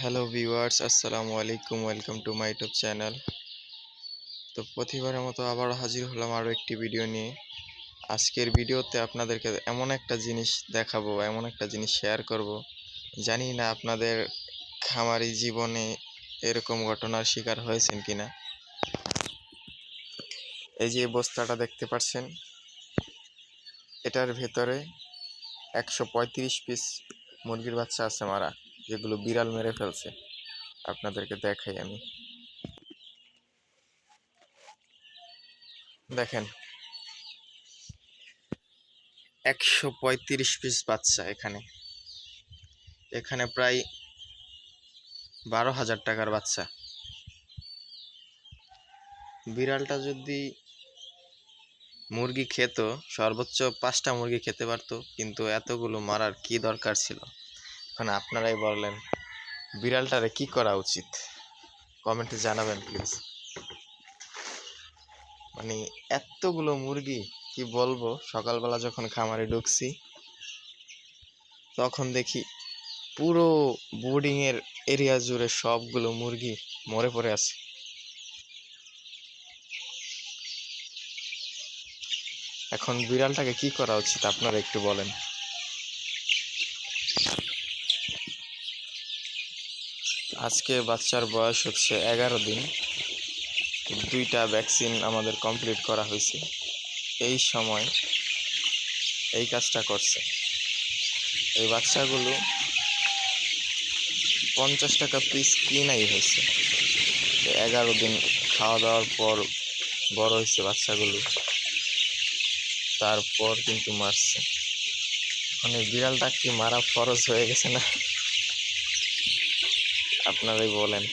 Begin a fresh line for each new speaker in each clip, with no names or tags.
Hello viewers আসসালামু আলাইকুম welcome to my YouTube channel তো প্রতিবারের মতো আবারও হাজির হলাম আরও একটি ভিডিও নিয়ে। আজকের ভিডিওতে আপনাদেরকে এমন একটা জিনিস দেখাবো, এমন একটা জিনিস শেয়ার করব। জানি না আপনাদের খামারি জীবনে এরকম ঘটনার শিকার হয়েছেন কিনা। এই যে বস্তাটা দেখতে পাচ্ছেন, এটার ভেতরে একশো পঁয়ত্রিশ পিস মুরগির বাচ্চা আছে মারা। যেগুলো বিড়াল মেরে ফেলছে। আপনাদেরকে দেখাই আমি। দেখেন। একশো পঁয়ত্রিশ পিস বাচ্চা এখানে। এখানে প্রায় বারো হাজার টাকার বাচ্চা। বিড়ালটা যদি মুরগি খেত, সর্বোচ্চ পাঁচটা মুরগি খেতে পারতো, কিন্তু এতগুলো মারার কি দরকার ছিল? এখন আপনারাই বললেন। বিড়ালটারে কি করা উচিত? কমেন্টে জানাবেন প্লিজ মানে এতগুলো মুরগি, কি বলব? সকালবেলা যখন খামারে ঢুকছি, তখন দেখি পুরো বোর্ডিং এর এরিয়া জুড়ে সবগুলো মুরগি মরে পড়ে আছে। এখন বিড়ালটাকে কি করা উচিত? আপনারা একটু বলেন। আজকে বাচ্চার বয়স হচ্ছে এগারো দিন। দুইটা ভ্যাকসিন আমাদের কমপ্লিট করা হয়েছে। এই সময় এই কাজটা করছে। এই বাচ্চাগুলো পঞ্চাশ টাকা পিস কিনাই হয়েছে। এগারো দিন খাওয়া দাওয়ার পর বড় হয়েছে বাচ্চাগুলো। তারপর কিন্তু মারছে। মানে বিড়ালটা কি মারা ফরজ হয়ে গেছে না? আপনারাই বলেন।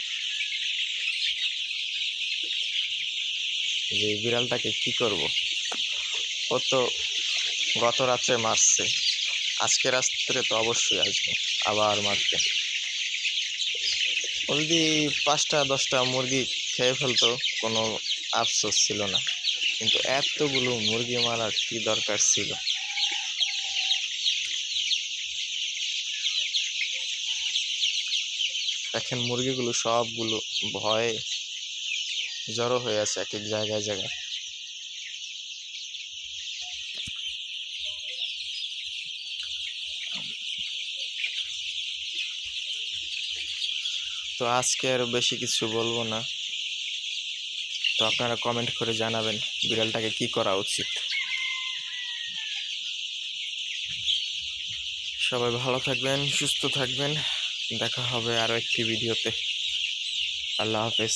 যে বিড়ালটাকে কি করব? ও তো গত রাত্রে মারছে। আজকে রাত্রে তো অবশ্যই আসবে, আবার মারতে ও যদি পাঁচটা, দশটা মুরগি খেয়ে ফেলতো, কোনো আফসোস ছিল না। কিন্তু এতগুলো মুরগি মারার কি দরকার ছিল? দেখেন মুরগিগুলো সবগুলো ভয়ে জড়ো হয়ে আছে এক এক জায়গায় জায়গায়। তো আজকে আর বেশি কিছু বলব না। তো আপনারা কমেন্ট করে জানাবেন বিড়ালটাকে কি করা উচিত। সবাই ভালো থাকবেন, সুস্থ থাকবেন। দেখা হবে আরও একটি ভিডিওতে। আল্লাহ হাফেজ।